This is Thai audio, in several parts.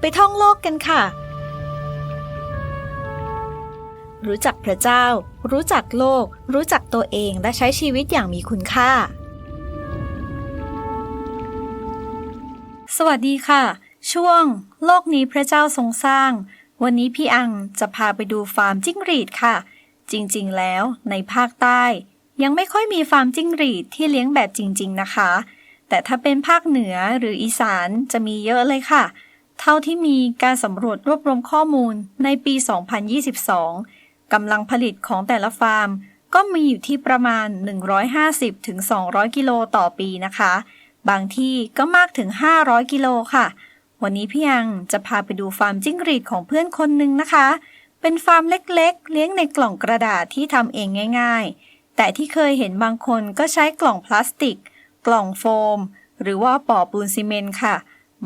ไปท่องโลกกันค่ะ รู้จักพระเจ้า รู้จักโลก รู้จักตัวเองและใช้ชีวิตอย่างมีคุณค่า สวัสดีค่ะ ช่วง โลกนี้พระเจ้าทรงสร้าง วันนี้พี่อังจะพาไปดูฟาร์มจิ้งหรีดค่ะ จริงๆ แล้วในภาคใต้ ยังไม่ค่อยมีฟาร์มจิ้งหรีดที่เลี้ยงแบบจริง ๆ นะคะ แต่ถ้าเป็นภาคเหนือหรืออีสานจะมีเยอะเลยค่ะเเท่าที่มีการสำรวจรวบรวมข้อมูลในปี 2022 กำลังผลิตของแต่ละฟาร์ม ก็มีอยู่ที่ประมาณ 150-200 กิโลต่อปีนะคะ บางที่ก็มากถึง 500 กิโลค่ะ วันนี้พี่ยังจะพาไปดูฟาร์มจิ้งหรีดของเพื่อนคนหนึ่งนะคะ เป็นฟาร์มเล็กๆ เลี้ยงในกล่องกระดาษที่ทำเองง่าย ๆ แต่ที่เคยเห็นบางคนก็ใช้กล่องพลาสติก กล่องโฟม หรือว่าปอปูนซีเมนต์ค่ะ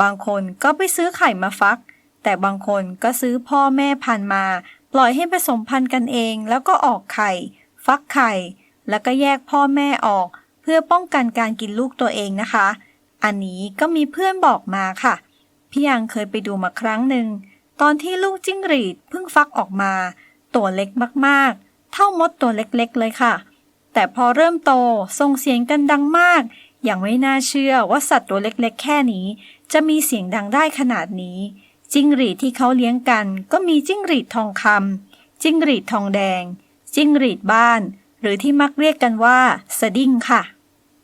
บางคนก็ไปซื้อไข่มาฟัก แต่บางคนก็ซื้อพ่อแม่พันมา ปล่อยให้ผสมพันธุ์กันเองแล้วก็ออกไข่ ฟักไข่ แล้วก็แยกพ่อแม่ออก เพื่อป้องกันการกินลูกตัวเองนะคะ อันนี้ก็มีเพื่อนบอกมาค่ะ พี่ยังเคยไปดูมาครั้งหนึ่ง ตอนที่ลูกจิ้งหรีดเพิ่งฟักออกมา ตัวเล็กมากๆ เท่ามดตัวเล็กๆเลยค่ะ แต่พอเริ่มโตส่งเสียงกันดังมาก อย่างไม่น่าเชื่อว่าสัตว์ตัวเล็กๆ แค่นี้ จะมีเสียงดังได้ขนาดนี้ จิ้งหรีดที่เขาเลี้ยงกัน ก็มีจิ้งหรีดทองคำจิ้งหรีดทองแดง จิ้งหรีดบ้าน หรือที่มักเรียกกันว่าสดิ้งค่ะ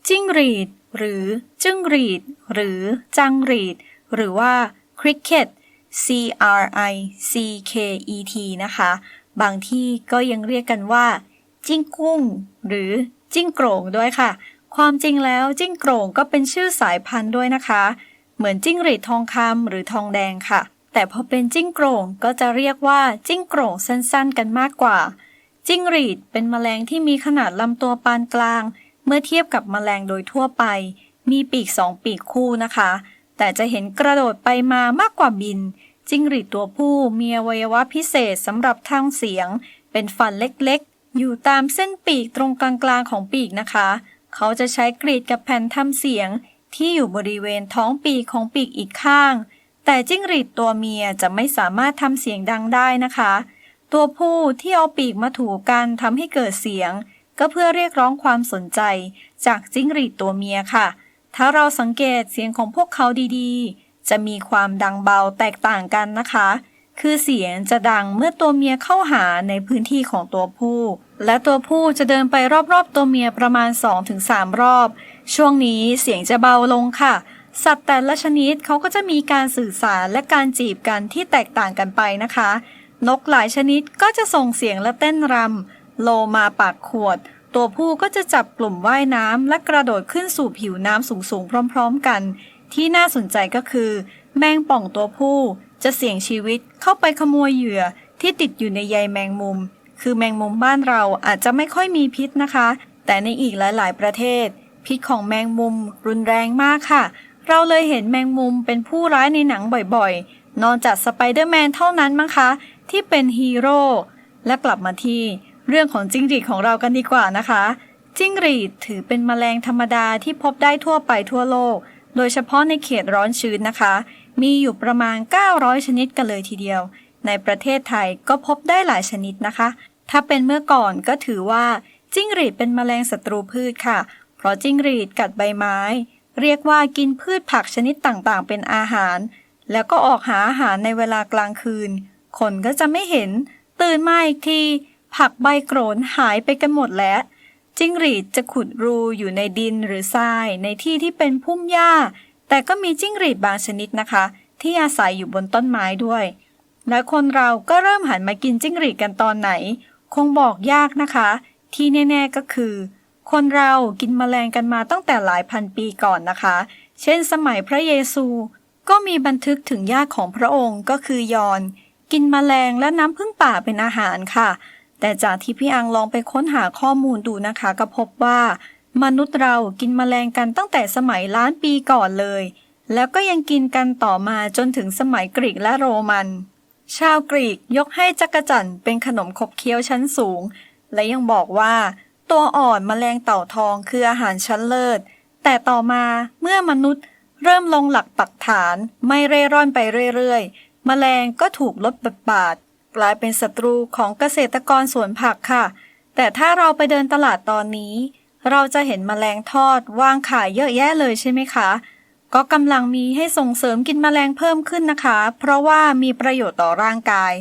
จิ้งหรีด หรือจึ้งหรีด หรือจังหรีด หรือว่า cricket C R I C K E T นะคะ บางที่ก็ยังเรียกกันว่า จิ้งกุ้ง หรือจิ้งโกร่งด้วยค่ะ ความจริงแล้วจิ้งโกร่งก็เป็นชื่อสายพันธุ์ด้วยนะคะ เหมือนจิ้งหรีดทองคำหรือทองแดงค่ะ แต่พอเป็นจิ้งโกร่งก็จะเรียกว่าจิ้งโกร่งสั้นๆ กันมากกว่า จิ้งหรีดเป็นแมลงที่มีขนาดลำตัวปานกลาง เมื่อเทียบกับแมลงโดยทั่วไป มีปีกสองปีกคู่นะคะ แต่จะเห็นกระโดดไปมามากกว่าบิน จิ้งหรีดตัวผู้มีอวัยวะพิเศษสำหรับทางเสียง เป็นฟันเล็กๆ อยู่ตามเส้นปีกตรงกลางๆของปีกนะคะ เขาจะใช้กรีดกับแผ่นทำเสียงที่อยู่บริเวณท้องปีกของปีกอีกข้าง แต่จิ้งหรีดตัวเมียจะไม่สามารถทำเสียงดังได้นะคะ ตัวผู้ที่เอาปีกมาถูกันทำให้เกิดเสียง ก็เพื่อเรียกร้องความสนใจ จากจิ้งหรีดตัวเมียค่ะ ถ้าเราสังเกตเสียงของพวกเขาดีๆ จะมีความดังเบาแตกต่างกันนะคะ คือเสียงจะดังเมื่อตัวเมียเข้าหาในพื้นที่ของตัวผู้ และตัวผู้จะเดินไปรอบๆ ตัวเมียประมาณ 2-3 รอบ ช่วงนี้เสียงจะเบาลงค่ะ สัตว์แต่ละชนิดเขาก็จะมีการสื่อสารและการจีบกันที่แตกต่างกันไปนะคะ นกหลายชนิดก็จะส่งเสียงและเต้นรำโลมาปากขวด ตัวผู้ก็จะจับกลุ่มว่ายน้ำและกระโดดขึ้นสู่ผิวน้ำสูงๆพร้อม ๆ กัน ที่น่าสนใจก็คือ แมงป่องตัวผู้จะเสี่ยงชีวิตเข้าไปขโมยเหยื่อที่ติดอยู่ในใยแมงมุม คือแมงมุมบ้านเราอาจจะไม่ค่อยมีพิษนะคะ แต่ในอีกหลาย ๆ ประเทศ พิษของแมงมุมรุนแรงมากค่ะ เราเลยเห็นแมงมุมเป็นผู้ร้ายในหนังบ่อยๆ นอกจากสไปเดอร์แมนเท่านั้นมั้งคะ ที่เป็นฮีโร่ และกลับมาที่เรื่องของจิ้งหรีดของเรากันดีกว่านะคะ จิ้งหรีดถือเป็นแมลงธรรมดาที่พบได้ทั่วไปทั่วโลก โดยเฉพาะในเขตร้อนชื้นนะคะ มีอยู่ประมาณ 900 ชนิดกันเลยทีเดียว ในประเทศไทยก็พบได้หลายชนิดนะคะ ถ้าเป็นเมื่อก่อนก็ถือว่า จิ้งหรีดเป็นแมลงศัตรูพืชค่ะ เพราะจิ้งหรีดกัดใบไม้ เรียกว่ากินพืชผักชนิดต่างๆ เป็นอาหาร แล้วก็ออกหาอาหารในเวลากลางคืน คนก็จะไม่เห็น ตื่นมาอีกที ผักใบโกรนหายไปกันหมดแล้วจิ้งหรีดจะขุดรูอยู่ในดินหรือทรายในที่ที่เป็นพุ่มหญ้า แต่ก็มีจิ้งหรีดบางชนิดนะคะ ที่อาศัยอยู่บนต้นไม้ด้วย และคนเราก็เริ่มหันมากินจิ้งหรีดกันตอนไหน คงบอกยากนะคะ ที่แน่ ๆก็คือ คนเรากินแมลงกันมาตั้งแต่หลายพันปีก่อนนะคะ เช่นสมัยพระเยซู ก็มีบันทึกถึงญาติของพระองค์ก็คือยอน กินแมลงและน้ำพึ่งป่าเป็นอาหารค่ะ แต่จากที่พี่อังลองไปค้นหาข้อมูลดูนะคะ ก็พบว่ามนุษย์เรากินแมลงกันตั้งแต่สมัยล้านปีก่อนเลย แล้วก็ยังกินกันต่อมาจนถึงสมัยกรีกและโรมัน ชาวกรีกยกให้จักรจั่นเป็นขนมขบเคี้ยวชั้นสูง และยังบอกว่า ตัวอ่อนแมลงเต่าทองคืออาหารชั้นเลิศ แต่ต่อมาเมื่อมนุษย์เริ่มลงหลักปักฐานไม่เร่ร่อนไปเรื่อยๆแมลงก็ถูกลดบทบาท กลายเป็นศัตรูของเกษตรกรสวนผักค่ะ แต่ถ้าเราไปเดินตลาดตอนนี้ เราจะเห็นแมลงทอดวางขายเยอะแยะเลยใช่ไหมคะ ก็กำลังมีให้ส่งเสริมกินแมลงเพิ่มขึ้นนะคะ เพราะว่ามีประโยชน์ต่อร่างกาย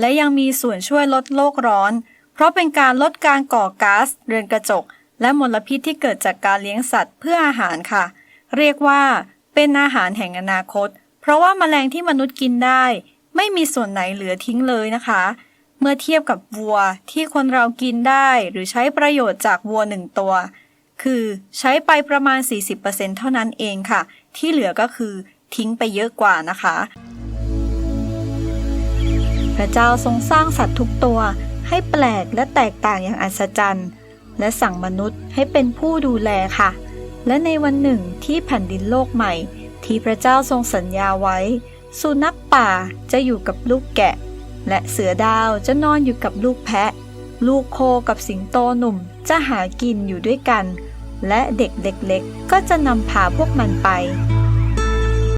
และยังมีส่วนช่วยลดโลกร้อน เพราะเป็นการลดการก่อก๊าซเรือนกระจก และมลพิษที่เกิดจากการเลี้ยงสัตว์เพื่ออาหารค่ะ เรียกว่าเป็นอาหารแห่งอนาคต เพราะว่าแมลงที่มนุษย์กินได้ ไม่มีส่วนไหนเหลือทิ้งเลยนะคะ เมื่อเทียบกับวัวที่คนเรากินได้หรือใช้ประโยชน์จากวัวหนึ่งตัว คือใช้ไปประมาณ 40%เท่านั้นเองค่ะ ที่เหลือก็คือทิ้งไปเยอะกว่านะคะ พระเจ้าทรงสร้างสัตว์ทุกตัวให้แปลกและแตกต่างอย่างอัศจรรย์ และสั่งมนุษย์ให้เป็นผู้ดูแลค่ะ และในวันหนึ่งที่แผ่นดินโลกใหม่ ที่พระเจ้าทรงสัญญาไว้ สุนัขป่าจะอยู่กับลูกแกะ และเสือดาวจะนอนอยู่กับลูกแพะ ลูกโคกับสิงโตหนุ่มจะหากินอยู่ด้วยกัน และเด็กเล็กๆ ก็จะนำพาพวกมันไป